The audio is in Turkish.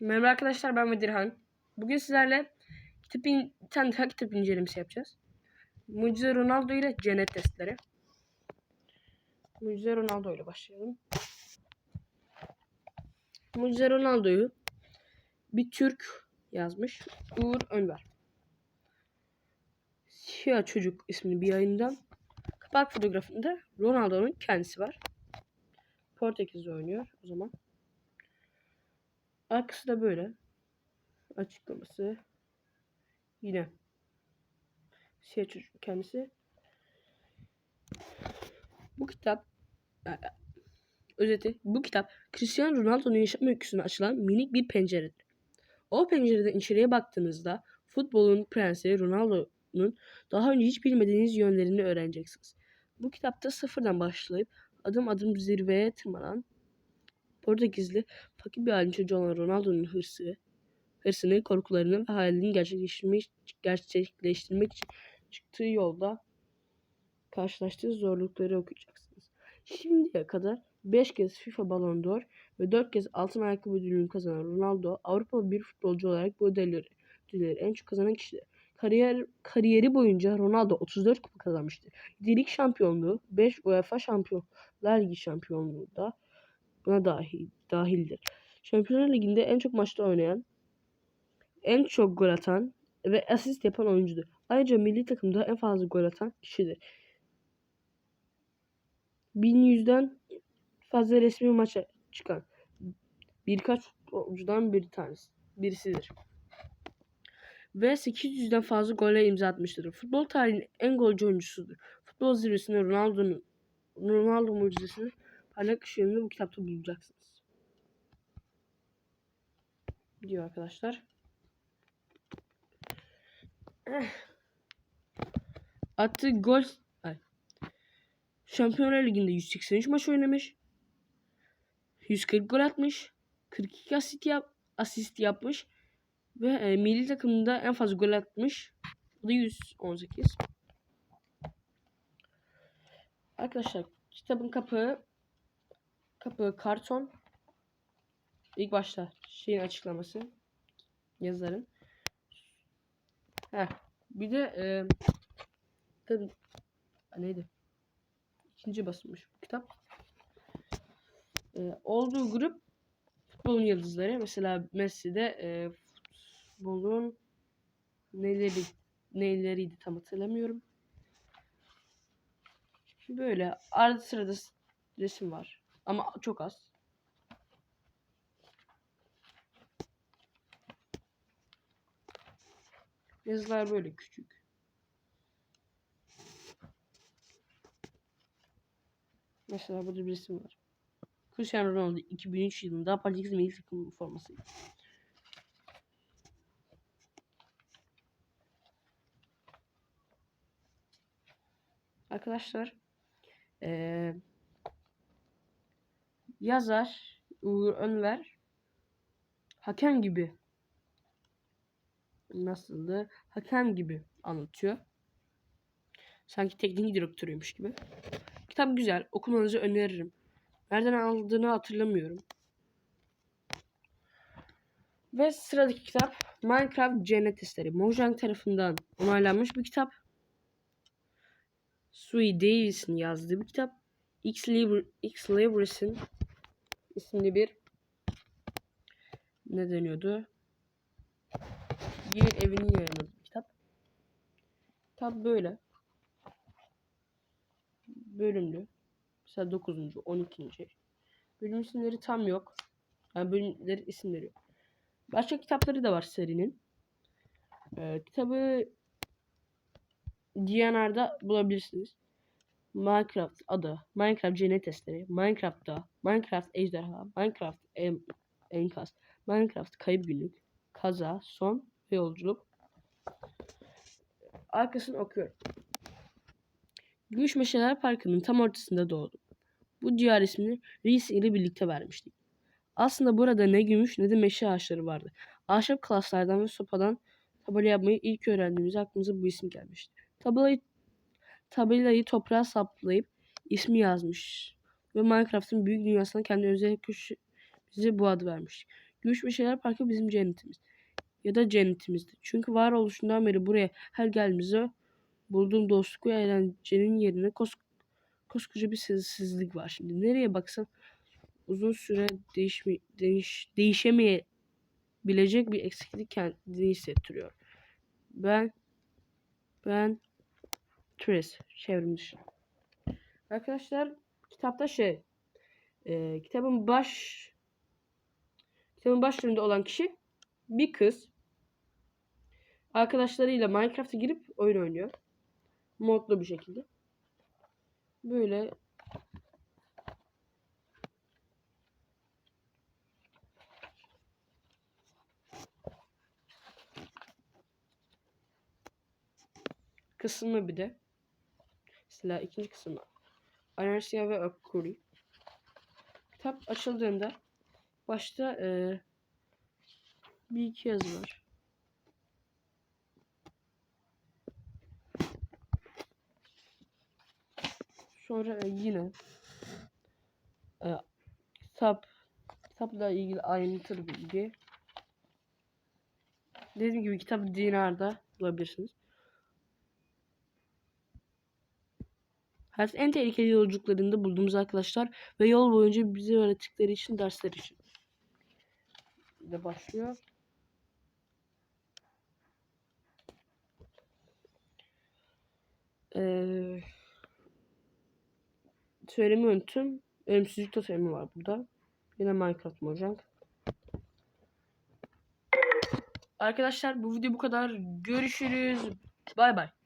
Merhaba arkadaşlar ben Bedirhan. Bugün sizlerle kitap tane daha kitap incelemesi yapacağız. Mucize Ronaldo ile Cennet Testleri. Mucize Ronaldo ile başlayalım. Mucize Ronaldo'yu bir Türk yazmış. Uğur Önver. Siyah Çocuk ismini bir yayından. Kapak fotoğrafında Ronaldo'nun kendisi var. Portekiz'de oynuyor o zaman. Arkası da böyle. Açıklaması. Yine. Siyah çocuk kendisi. Bu kitap e, e, özeti bu kitap Cristiano Ronaldo'nun yaşam öyküsüne açılan minik bir penceredir. O pencereden içeriye baktığınızda futbolun prensi Ronaldo'nun daha önce hiç bilmediğiniz yönlerini öğreneceksiniz. Bu kitapta sıfırdan başlayıp adım adım zirveye tırmanan Portekizli fakir bir ailenin çocuğu olan Ronaldo'nun hırsı, hırsını, korkularını ve hayalini gerçekleştirmek, gerçekleştirmek için çıktığı yolda karşılaştığı zorlukları okuyacaksınız. Şimdiye kadar 5 kez FIFA Ballon d'Or ve 4 kez altın ayakkabı ödülünü kazanan Ronaldo, Avrupalı bir futbolcu olarak bu ödülleri, ödülleri en çok kazanan kişidir. Kariyer, kariyeri boyunca Ronaldo 34 kupa kazanmıştır. 7 lig şampiyonluğu, 5 UEFA Şampiyonlar Ligi şampiyonluğu da buna dahil, dahildir. Şampiyonlar Ligi'nde en çok maçta oynayan, en çok gol atan ve asist yapan oyuncudur. Ayrıca milli takımda en fazla gol atan kişidir. 1100'den fazla resmi maça çıkan birkaç futbolcudan bir tanesi, birisidir. Ve 800'den fazla gole imza atmıştır. Futbol tarihinin en golcü oyuncusudur. Futbol zirvesinde Ronaldo'nun Ronaldo mucizesini parlak ışığını bu kitapta bulacaksınız. Diyor arkadaşlar. Attığı gol. Şampiyonlar Ligi'nde 183 maç oynamış. 140 gol atmış. 42 asist, yap, asist yapmış. Ve e, milli takımında en fazla gol atmış. Bu da 118. Arkadaşlar kitabın kapağı kapağı karton. İlk başta şeyin açıklaması yazarın. Heh. Bir de e, tabii, neydi? İkinci basılmış bu kitap. E, olduğu grup futbolun yıldızları. Mesela Messi'de e, futbolun neleri neleriydi tam hatırlamıyorum. Böyle arada sırada resim var. Ama çok az. Yazılar böyle küçük. Mesela burada bir resim var. Cristiano Ronaldo 2003 yılında Portekiz milli takım forması. Arkadaşlar ee, yazar Uğur Önver hakem gibi nasıldı? Hakem gibi anlatıyor. Sanki teknik direktörüymüş gibi. Kitap güzel. Okumanızı öneririm. Nereden aldığını hatırlamıyorum. Ve sıradaki kitap Minecraft Cennet Testleri. Mojang tarafından onaylanmış bir kitap. Sui Davis'in yazdığı bir kitap. X, Libr isimli bir ne deniyordu? Bir evinin yayınladığı kitap. Kitap böyle. Bölümlü. Mesela 9. 12. Bölüm isimleri tam yok. Yani bölümleri isimleri yok. Başka kitapları da var serinin. Ee, kitabı DNR'da bulabilirsiniz. Minecraft adı, Minecraft cennet testleri, Minecraft'ta, Minecraft ejderha, Minecraft en, enkaz, Minecraft kayıp günlük, kaza, son ve yolculuk. Arkasını okuyorum. Gümüş Meşeler Parkı'nın tam ortasında doğdum. Bu diyar ismini Reis ile birlikte vermiştik. Aslında burada ne gümüş ne de meşe ağaçları vardı. Ahşap klaslardan ve sopadan tabela yapmayı ilk öğrendiğimizde aklımıza bu isim gelmişti. Tabelayı, tabelayı toprağa saplayıp ismi yazmış ve Minecraft'ın büyük dünyasına kendi özel köşe bize bu adı vermiş. Gümüş Meşeler Parkı bizim cennetimiz. Ya da cennetimizdi. Çünkü varoluşundan beri buraya her geldiğimizde bulduğum dostluk ve eğlencenin yerine kos koskoca bir sessizlik var. Şimdi nereye baksam uzun süre değişme, değiş, değişemeyebilecek bir eksiklik kendini hissettiriyor. Ben ben Tris çevrim dışı. Arkadaşlar kitapta şey e, kitabın baş kitabın başlarında olan kişi bir kız arkadaşlarıyla Minecraft'a girip oyun oynuyor. Modlu bir şekilde. Böyle kısmı bir de. Mesela ikinci kısmı. Anersia ve Akuri. Kitap açıldığında başta e, bir iki yazı var. Sonra e, yine e, kitap kitapla ilgili ayrıntılı bilgi. Dediğim gibi kitap dinarda bulabilirsiniz. Hayatın en tehlikeli yolculuklarında bulduğumuz arkadaşlar ve yol boyunca bize öğrettikleri için dersler için. De başlıyor. Ee, söylemi unuttum. Ölümsüzlük totemi var burada. Yine Minecraft Mojang. Arkadaşlar bu video bu kadar. Görüşürüz. Bay bay.